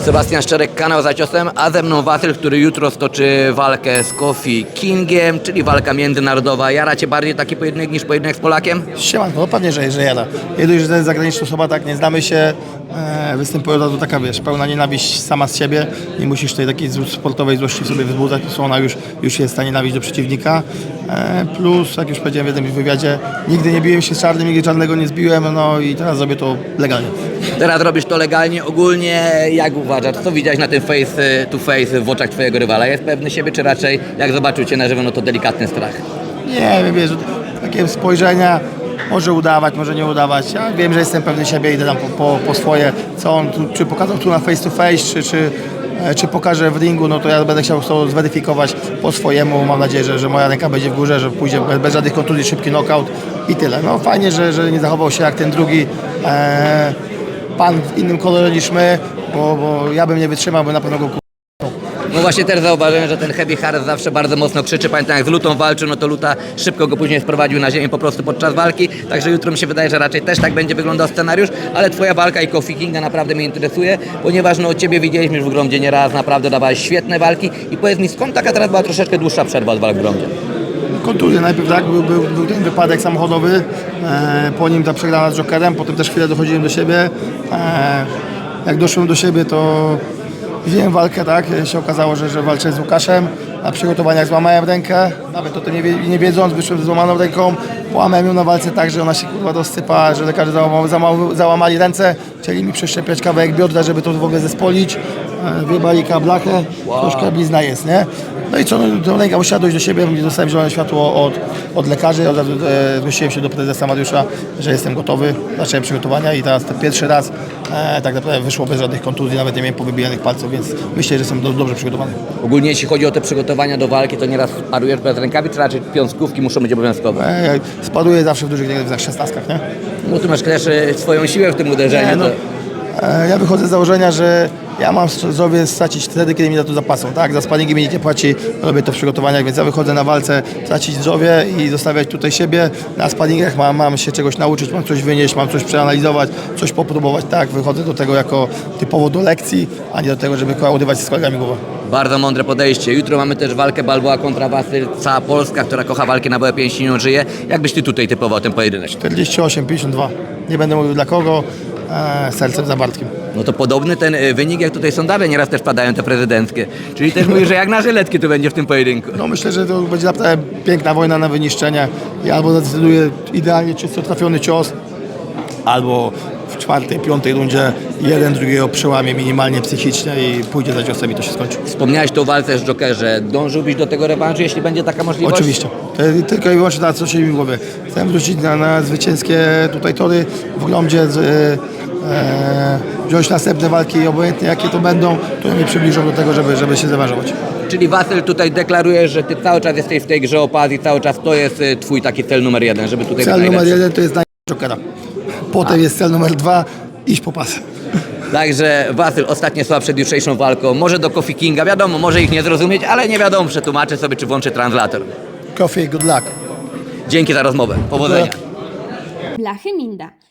Sebastian Szczerek, kanał za ciosem, a ze mną Wasyl, który jutro stoczy walkę z Kofi Kingiem, czyli walka międzynarodowa. Jara cię bardziej taki pojedynek niż pojedynek z Polakiem? Siemanko, no pewnie, że, że jada. Nie że to jest zagraniczna osoba, tak, nie znamy się, e, występuje od razu taka, wiesz, pełna nienawiść sama z siebie i musisz tej takiej zł- sportowej złości w sobie wzbudzać, to ona już, już jest ta nienawiść do przeciwnika. E, plus, jak już powiedziałem w jednym wywiadzie, nigdy nie biłem się z czarnym, nigdy czarnego nie zbiłem, no i teraz zrobię to legalnie. Teraz robisz to legalnie, ogólnie jak uważasz, co widziałeś na tym face to face w oczach twojego rywala? Jest pewny siebie, czy raczej jak zobaczył cię na żywo, no to delikatny strach? Nie wiem, wiesz, takie spojrzenia może udawać, może nie udawać. Ja wiem, że jestem pewny siebie, idę tam po, po, po swoje, co on tu, czy pokazał tu na face to face, czy, czy, e, czy pokaże w ringu, no to ja będę chciał to zweryfikować po swojemu. Mam nadzieję, że, że moja ręka będzie w górze, że pójdzie bez, bez żadnych kontuzji, szybki knockout i tyle. No fajnie, że, że nie zachował się jak ten drugi e, pan w innym kolorze niż my, bo, bo ja bym nie wytrzymał, bo na pewno go No właśnie też zauważyłem, że ten Heavy Harris zawsze bardzo mocno krzyczy. Pamiętam jak z Lutą walczył, no to Luta szybko go później sprowadził na ziemię po prostu podczas walki. Także jutro mi się wydaje, że raczej też tak będzie wyglądał scenariusz, ale twoja walka i Kofi Kinga naprawdę mnie interesuje, ponieważ no ciebie widzieliśmy już w Gromdzie nieraz, naprawdę dawałeś świetne walki. I powiedz mi, skąd taka teraz była troszeczkę dłuższa przerwa od walk w Gromdzie? Kontuzje najpierw tak, był, był, był ten wypadek samochodowy, e, po nim ta przegrana z Jokerem, potem też chwilę dochodziłem do siebie. E, jak doszłem do siebie, to wziąłem walkę, tak, się okazało, że, że walczę z Łukaszem. Na przygotowaniach złamałem rękę, nawet o tym nie, nie wiedząc, wyszłem z złamaną ręką, połamałem ją na walce tak, że ona się kurwa dosypa, że lekarze załamał, załamali ręce, chcieli mi przeszczepiać kawałek biodra, żeby to w ogóle zespolić, e, wyjebali kablachę, troszkę blizna jest, nie? No i co, no, ręka musiała dojść do siebie, dostałem zielone światło od, od lekarzy, od razu e, zgłosiłem się do prezesa Mariusza, że jestem gotowy, zacząłem przygotowania i teraz ten pierwszy raz e, tak naprawdę wyszło bez żadnych kontuzji, nawet nie miałem powybijanych palców, więc myślę, że jestem do, dobrze przygotowany. Ogólnie jeśli chodzi o te przygotowania do walki, to nieraz parujesz bez rękawic, czy raczej piąskówki muszą być obowiązkowe? E, spaduję zawsze w dużych telewizjach, szesnastkach, nie? No tu masz też e, swoją siłę w tym uderzeniu. Nie, no, to... e, ja wychodzę z założenia, że ja mam zdrowie stracić wtedy, kiedy mi za to zapłacą, tak? Za sparingi mi nikt nie płaci, robię to w przygotowaniach, więc ja wychodzę na walce, stracić zdrowie i zostawiać tutaj siebie. Na sparingach mam, mam się czegoś nauczyć, mam coś wynieść, mam coś przeanalizować, coś popróbować, tak? Wychodzę do tego jako typowo do lekcji, a nie do tego, żeby kołaudywać z kolegami głową. Bardzo mądre podejście. Jutro mamy też walkę Balboa kontra Wasyl. Cała Polska, która kocha walki na boję pięścią żyje. Jak byś ty tutaj typował ten pojedynek? 48-52. Nie będę mówił dla kogo, e, sercem za Bartkiem. No to podobny ten y, wynik, jak tutaj sondaże nieraz też padają te prezydenckie. Czyli też mówisz, że jak na żyletki to będzie w tym pojedynku. No myślę, że to będzie naprawdę piękna wojna na wyniszczenie i albo zadecyduje idealnie czysto trafiony cios, albo w czwartej, piątej rundzie jeden drugiego przełamie minimalnie psychicznie i pójdzie za ciosem i to się skończy. Wspomniałeś tu o walce z Jokerze. Dążyłbyś do tego rewanżu, jeśli będzie taka możliwość? Oczywiście. To jest tylko i wyłącznie na co się mi w głowie. Chcę wrócić na, na zwycięskie tutaj tory w Glądzie, z, e, e, wziąć następne walki, obojętnie jakie to będą, które mnie przybliżą do tego, żeby, żeby się zaważować. Czyli Wasyl tutaj deklarujesz, że ty cały czas jesteś w tej grze o pas i cały czas to jest y, twój taki cel numer jeden, żeby tutaj Cel być numer najlepszy. jeden to jest na Jokera. Potem jest cel numer dwa, iść po pas. Także Wasyl, ostatnie słowa przed jutrzejszą walką. Może do Kofi Kinga, wiadomo, może ich nie zrozumieć, ale nie wiadomo, przetłumaczę sobie, czy włączę translator. Coffee, good luck. Dzięki za rozmowę. Powodzenia. Blachy Minda,